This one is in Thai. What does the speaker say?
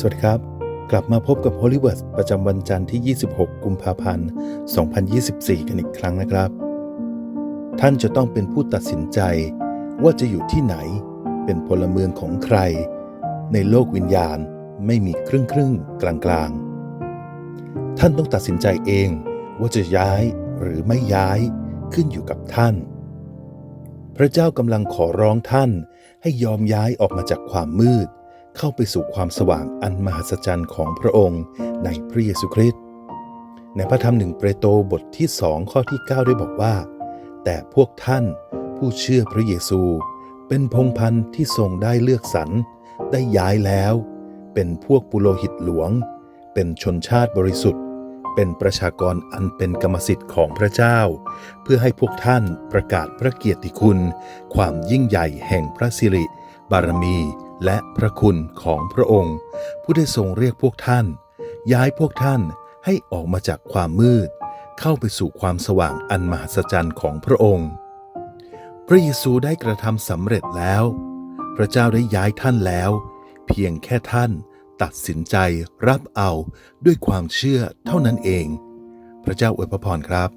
สวัสดีครับ กลับมาพบกับ h o l l y w o r d ประจำวันจันทร์ที่ 26 กุมภาพันธ์ 2024 กันอีกครั้งนะครับ ท่านจะต้องเป็นผู้ตัดสินใจ ว่าจะอยู่ที่ไหน เป็นพลเมืองของใคร ในโลกวิญญาณไม่มีครึ่งครึ่งกลางกลางท่านต้องตัดสินใจเองว่าจะย้ายหรือไม่ย้ายขึ้นอยู่กับท่าน พระเจ้ากำลังขอร้องท่านให้ยอมย้ายออกมาจากความมืด เข้าไปสู่ความสว่างอันมหัศจรรย์ของพระองค์ในพระเยซูคริสต์ในพระธรรมหนึ่งเปโตรบทที่สองข้อที่ 9 ได้บอกว่า แต่พวกท่านผู้เชื่อพระเยซู เป็นพงพันธุ์ที่ทรงได้เลือกสรรได้ย้ายแล้ว เป็นพวกปุโรหิตหลวง เป็นชนชาติบริสุทธิ์ เป็นประชากรอันเป็นกรรมสิทธิ์ของพระเจ้า เพื่อให้พวกท่านประกาศพระเกียรติคุณ ความยิ่งใหญ่แห่งพระสิริ บารมี และพระคุณของพระองค์ ผู้ได้ทรงเรียกพวกท่าน ย้ายพวกท่านให้ออกมาจากความมืด เข้าไปสู่ความสว่างอันมหัศจรรย์ของพระองค์ พระเยซูได้กระทำสำเร็จแล้ว พระเจ้าได้ย้ายท่านแล้ว เพียงแค่ท่านตัดสินใจรับเอาด้วยความเชื่อเท่านั้นเอง พระเจ้าอวยพรครับ